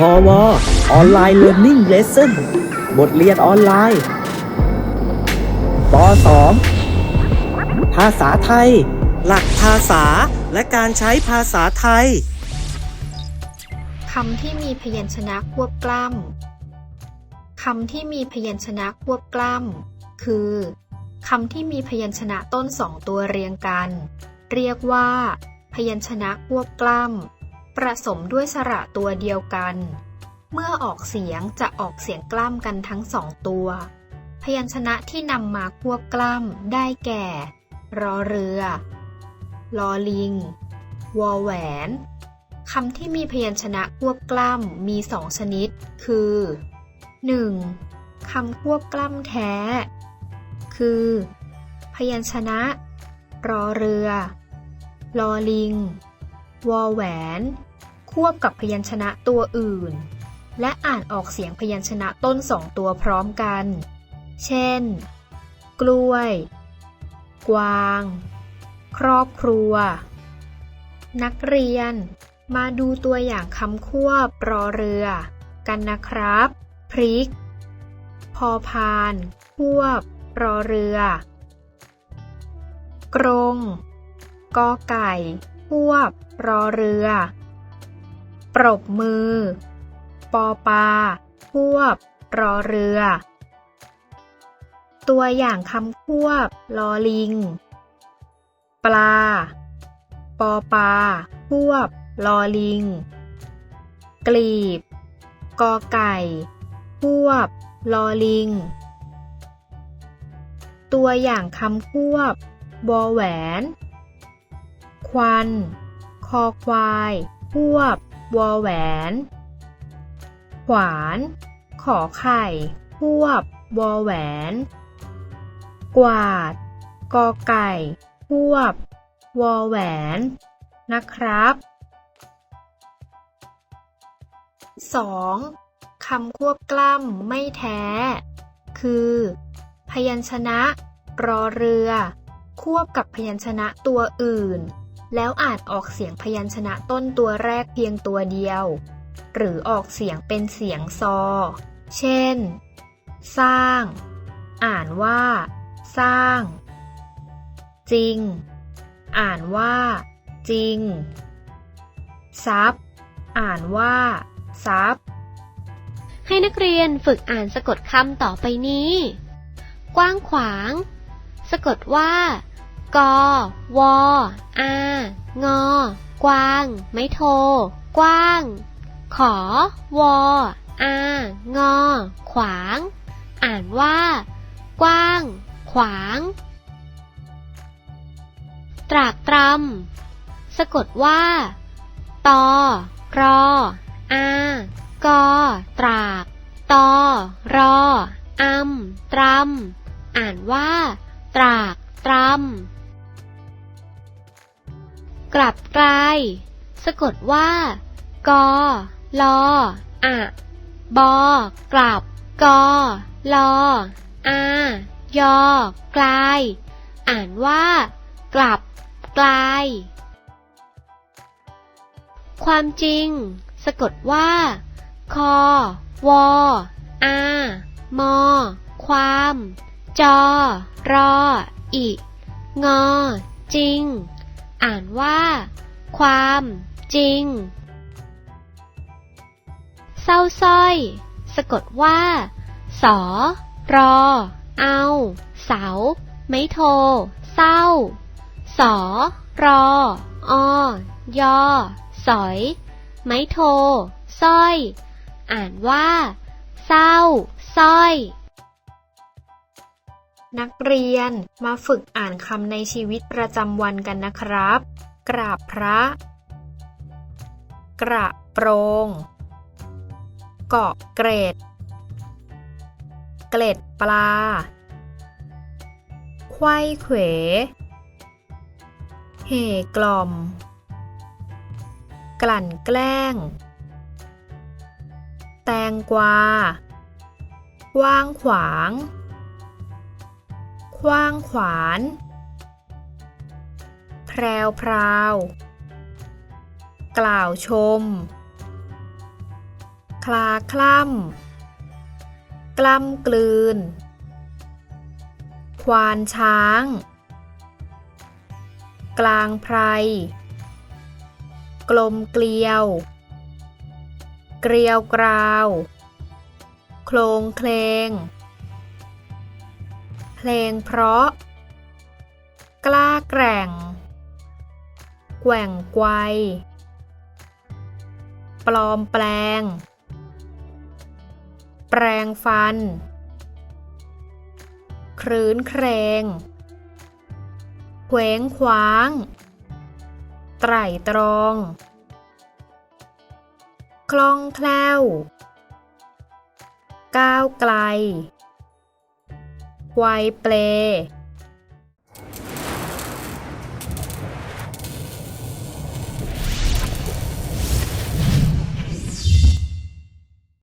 พอวออนไลน์เรียน i ิ่งเลสเซ่นบทเรียนออนไลน์ป .2 ภาษาไทย หลักภาษาและการใช้ภาษาไทย คำที่มีพยัญชนะควบกล้ำ คำที่มีพยัญชนะควบกล้ำ คือคำที่มีพยัญชนะต้นสองตัวเรียงกัน เรียกว่า พยัญชนะควบกล้ำ ประสมด้วยสระตัวเดียวกัน เมื่อออกเสียงจะออกเสียงกล้ำกันทั้งสองตัว พยัญชนะที่นำมาควบกล้ำได้แก่ รอเรือ ลอลิง วอแหวน คำที่มีพยัญชนะควบกล้ำมีสองชนิด คือ 1. คำควบกล้ำแท้ คือ พยัญชนะ รอเรือ ลอลิง วอแหวน ควบกับพยัญชนะตัวอื่น และอ่านออกเสียงพยัญชนะต้นสองตัวพร้อมกัน เช่น กล้วย กวาง ครอบครัว นักเรียน มาดูตัวอย่างคำควบรอเรือ กันนะครับ พริก พอพาน ควบ รอเรือ กรงกอไก่ ควบ รอเรือ ปรบมือ ปอปา ควบ รอเรือ ตัวอย่างคำควบ ลอลิง ปลา ปอปา ควบ ลอลิง กลีบ กอไก่ ควบ ลอลิง ตัวอย่างคำควบวอแหวน ควัน คอควายควบ วอแหวน ขวาน ขอไข่ควบ วอแหวน กวาด กอไก่ควบ วอแหวน นะครับ 2. คำควบกล้ำไม่แท้ คือ พยัญชนะ รอเรือ ควบกับพยัญชนะตัวอื่น แล้วอ่านออกเสียงพยัญชนะต้นตัวแรกเพียงตัวเดียว หรือออกเสียงเป็นเสียงซอ เช่น สร้าง อ่านว่า สร้าง จริง อ่านว่า จริงซับอ่านว่าซับให้นักเรียนฝึกอ่านสะกดคำต่อไปนี้ กว้างขวาง สะกดว่า กอวออางอกวาง ไม่โท กว้าง ขอวออางอ ขวาง อ่านว่า กว้าง ขวาง ตรากตรำสะกดว่า ตอรออากอตราก ตอรออำตรำอ่านว่า ตรากตรำ กลับกลาย สะกดว่า กอลออะบอกลับ กอลออายอกลาย อ่านว่า กลับกลาย ความจริง สะกดว่า คอวออามอ ความ จอรอ อิ งอ จริง อ่านว่า ความ จริง เศร้าสร้อย สะกดว่า สอ รอ เอา เสา ไม่โท เศร้า สอรออยอ สอย ไม้โท สร้อย อ่านว่า เศร้า สร้อย นักเรียนมาฝึกอ่านคำในชีวิตประจำวันกันนะครับ กราบพระ กระโปรงเกาะเกรด เกล็ดปลาไข้เขวเหกล่อม กลั่นแกล้ง แตงกวาว้างขวาง ขว้างขวาน แพรวพราว กล่าวชม คลาคล่ำ กล้ำกลืน ควานช้าง กลางไพร กลมเกลียว เกลียวกราว โครงเคลง งเพราะ กล้าแกร่ง แกว่งไกวปลอมแปลง แปลงฟัน ครื้นเครงเคว้งคว้าง ไตร่ตรอง คล่องแคล่ว ก้าวไกล ไวเปล